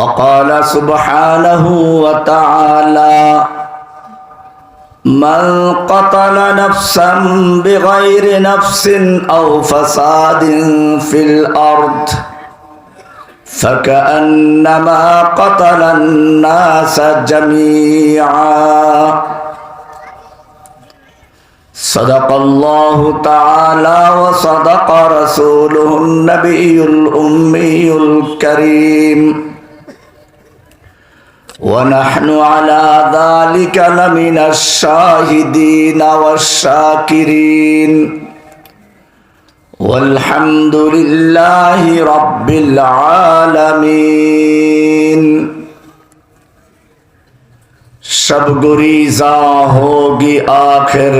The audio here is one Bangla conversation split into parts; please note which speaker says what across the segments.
Speaker 1: وقال سبحانه وتعالى من قتل نفسا بغير نفس أو فساد في الأرض فكأنما قتل الناس جميعا. صدق الله تعالى وصدق رسوله النبي الأمي الكريم. ونحن على ذلك لمن الشاهدين والشاكرين والحمد لله رب العالمين شب گریزا ہوگی آخر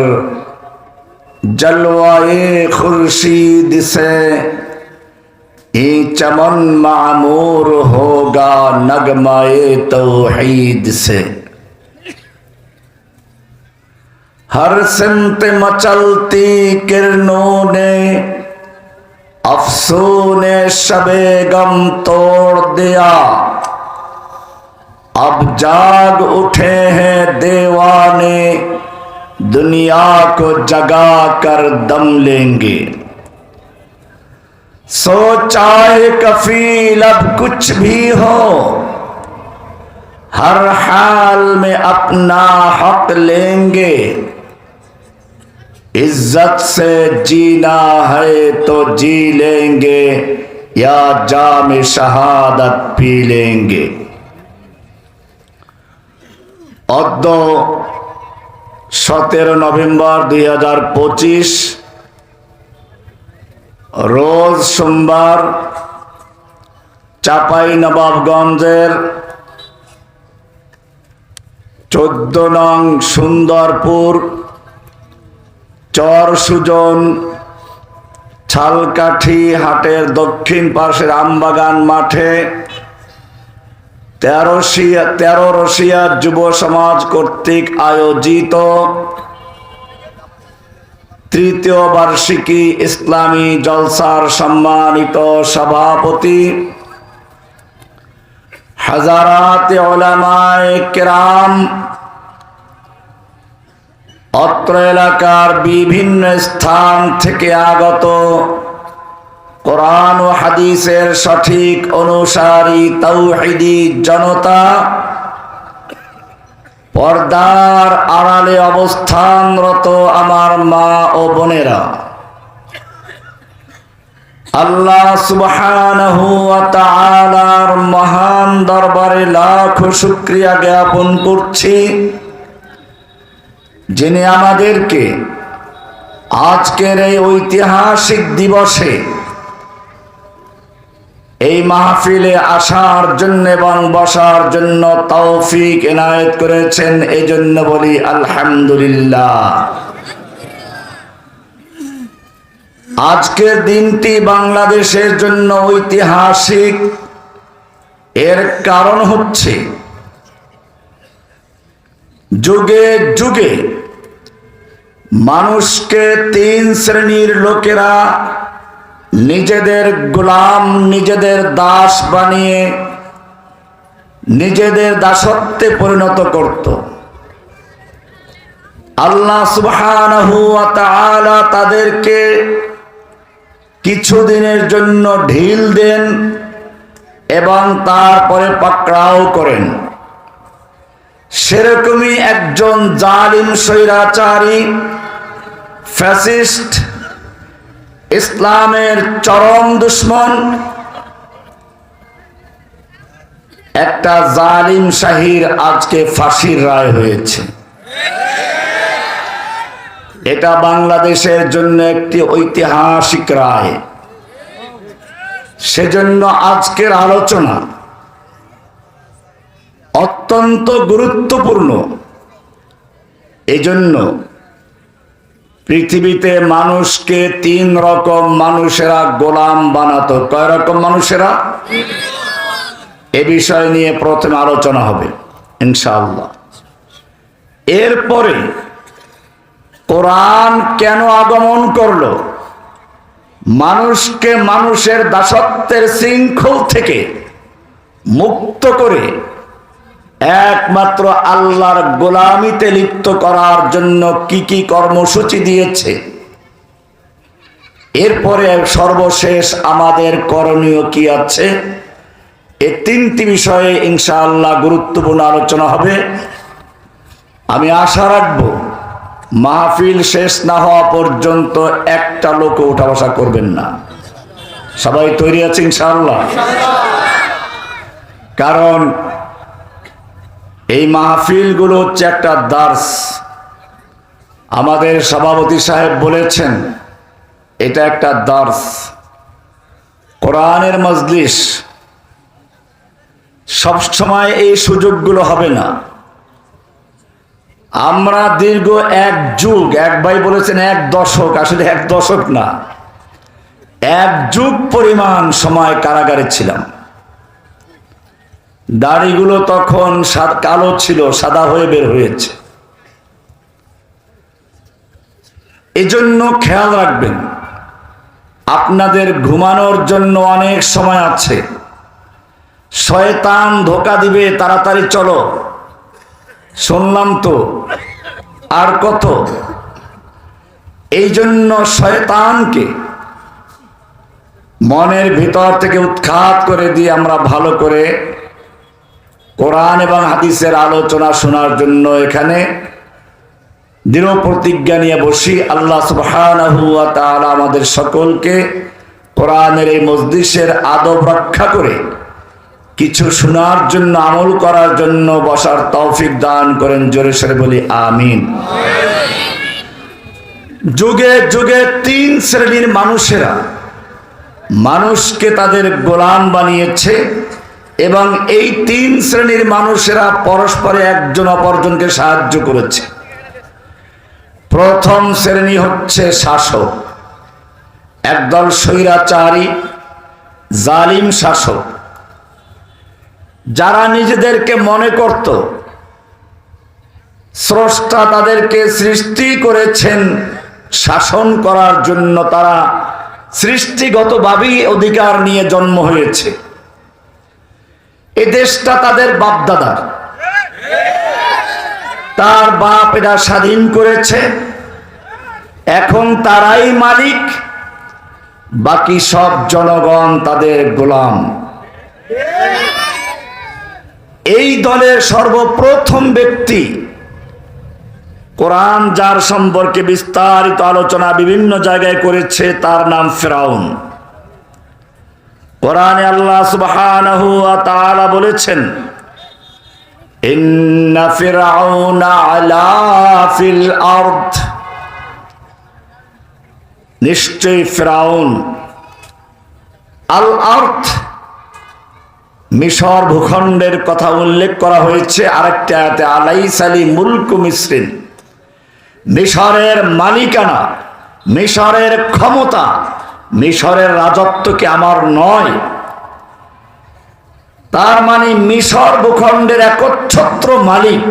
Speaker 1: جلوائے خورشید سے ये चमन मामूर होगा नगमाए तौहीद से। हर सिमत मचलती किरणों ने अफसू ने शबे गम तोड़ दिया। अब जाग उठे हैं देवाने, दुनिया को जगा कर दम लेंगे। सोचाए कफील अब कुछ भी हो हर हाल में अपना हक लेंगे इज्जत से जीना है तो जी लेंगे या जाम शहादत पी लेंगे অদ্য সতেরো নভেম্বর দুই হাজার পঁচিশ রোজ সোমবার চাপাই নবাবগঞ্জের চোদ্দ নং সুন্দরপুর চর সুজন ছালকাঠি হাটের দক্ষিণ পাশের আমবাগান মাঠে তেরোশিয়া তেরো রশিয়া যুব সমাজ কর্তৃক আয়োজিত তৃতীয় বার্ষিকী ইসলামী জলসার সম্মানিত সভাপতি, হাজারাত কেরাম, অত্র এলাকার বিভিন্ন স্থান থেকে আগত কোরআন হাদিসের সঠিক অনুসারী তৌহিদি জনতা পর্দার আড়ালে অবস্থানরত আমার মা ও বোনেরা। আল্লাহ সুবহানাহু ওয়া তাআলার মহান দরবারে লাখ শুকরিয়া জ্ঞাপন করছি যিনি আমাদেরকে আজকের এই ঐতিহাসিক দিবসে এই মাহফিলে আসার জন্য এবং বসার জন্য তৌফিক এনায়েত করেছেন এই জন্য বলি আলহামদুলিল্লাহ। আজকের দিনটি বাংলাদেশের জন্য ঐতিহাসিক। এর কারণ হচ্ছে, যুগে যুগে মানুষকে তিন শ্রেণির লোকেরা নিজেদের গোলাম, নিজেদের দাস বানিয়ে নিজেদের দাসত্বে পরিণত করত। আল্লাহ তাআলা তাদেরকে কিছুদিনের জন্য ঢিল দেন এবং তারপরে পাকড়াও করেন। সেরকমই একজন জালিম, স্বৈরাচারী, ফ্যাসিস্ট ইসলামের চরম দুশ্মন। একটা জালিম শাহির আজকে ফাঁসির রায় হয়েছে। এটা বাংলাদেশের জন্য একটি ঐতিহাসিক রায়। সেজন্য আজকের আলোচনা অত্যন্ত গুরুত্বপূর্ণ। এজন্য পৃথিবীতে মানুষকে তিন রকম মানুষেরা গোলাম বানাতো। কয় রকম মানুষেরা? এ বিষয় নিয়ে প্রথমে আলোচনা হবে, ইনশাআল্লাহ। এরপরে কোরআন কেন আগমন করল? মানুষকে মানুষের দাসত্বের শৃঙ্খল থেকে মুক্ত করে একমাত্র আল্লাহর গোলামিতে লিপ্ত করার জন্য কি কি কর্মসূচি দিয়েছে? এরপরে সর্বশেষ আমাদের করণীয় কি আছে? এ তিনটি বিষয়ে ইনশাআল্লাহ গুরুত্বপূর্ণ আলোচনা হবে। আমি আশা রাখব মাহফিল শেষ না হওয়া পর্যন্ত একটা লোক উঠা বসা করবেন না। সবাই তৈরি আছে ইনশাআল্লাহ? কারণ এই মাহফিলগুলো হচ্ছে একটা দার্স। আমাদের সভাপতি সাহেব বলেছেন, এটা একটা দার্স। কোরআনের মজলিস সবসময় এই সুযোগগুলো হবে না। আমরা দীর্ঘ এক যুগ, এক ভাই বলেছেন এক দশক, আসলে এক দশক না, এক যুগ পরিমাণ সময় কারাগারে ছিলাম। দাড়িগুলো তখন কালো ছিল, সাদা হয়ে বের হয়েছে। এজন্য খেয়াল রাখবেন, আপনাদের ঘুমানোর জন্য অনেক সময় আছে। শয়তান ধোকা দিবে, তাড়াতাড়ি চলো। শুনলাম তো, আর কত? এই জন্য শয়তানকে মনের ভিতর থেকে উৎখাত করে দিয়ে আমরা ভালো করে কোরআন এবং হাদিসের আলোচনা শোনার জন্য এখানে দৃঢ় প্রতিজ্ঞা নিয়ে বসি। আল্লাহ তাআলা আমাদের সকলকে কোরআনের এই মজলিসের আদব রক্ষা করে কিছু শোনার জন্য, আমল করার জন্য বসার তৌফিক দান করেন, জোরে সরে বলি, আমিন। যুগে যুগে তিন শ্রেণির মানুষেরা মানুষকে তাদের গোলাম বানিয়েছে। এবং এই তিন শ্রেণির মানুষেরা পরস্পরে একজন অপরজনকে সাহায্য করেছে। প্রথম শ্রেণি হচ্ছে শাসক। একদল স্বৈরাচারী, জালিম শাসক। যারা নিজেদেরকে মনে করত, স্রষ্টা তাদেরকে সৃষ্টি করেছেন শাসন করার জন্য তারা সৃষ্টিগতভাবেই অধিকার নিয়ে জন্ম হয়েছে। এ দেশটা তাদের বাপদাদার। তার বাপ এটা স্বাধীন করেছে। এখন তারাই মালিক। বাকি সব জনগণ তাদের গোলাম। এই দলের সর্বপ্রথম ব্যক্তি কোরআন যার সম্পর্কে বিস্তারিত আলোচনা বিভিন্ন জায়গায় করেছে, তার নাম ফেরাউন। কোরআনে আল্লাহ সুবহানাহু ওয়া তাআলা বলেছেন, ইন্না ফিরআউনা আলা ফিল আরদ। নিশ্চয়ই ফিরাউন, আল আর্থ মিশর ভূখণ্ডের কথা উল্লেখ করা হয়েছে আরেকটা আয়াতে, আলাইস আলী মুলকু মিসরিন। মিশরের মালিকানা, মিশরের ক্ষমতা মিশরের রাজত্ব কি আমার নয়? তার মানে মিশর ভূখণ্ডের একচ্ছত্র মালিক,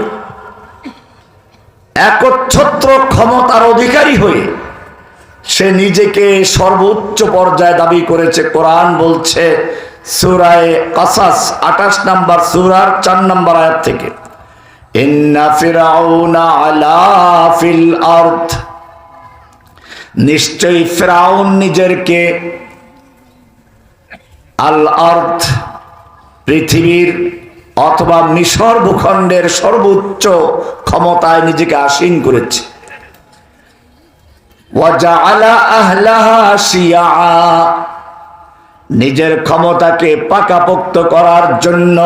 Speaker 1: একচ্ছত্র ক্ষমতার অধিকারী হয়ে সে নিজেকে সর্বোচ্চ পর্যায়ে দাবি করেছে। কোরআন বলছে সুরায় কাসাস, আঠাশ নাম্বার সুরার চার নাম্বার আয়াত থেকে, ইন্না ফিরাউনা আলা ফিল আরদ। নিশ্চয়ই ফেরাউন নিজেরকে আল আর্থ পৃথিবীর অথবা মিশর ভূখণ্ডের সর্বোচ্চ ক্ষমতায় নিজেকে আসীন করেছে। নিজের ক্ষমতাকে পাকাপোক্ত করার জন্য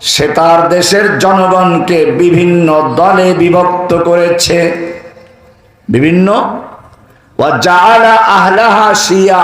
Speaker 1: সে তার দেশের জনগণকে বিভিন্ন দলে বিভক্ত করেছে। বিভিন্ন। আহলাহা শিয়া।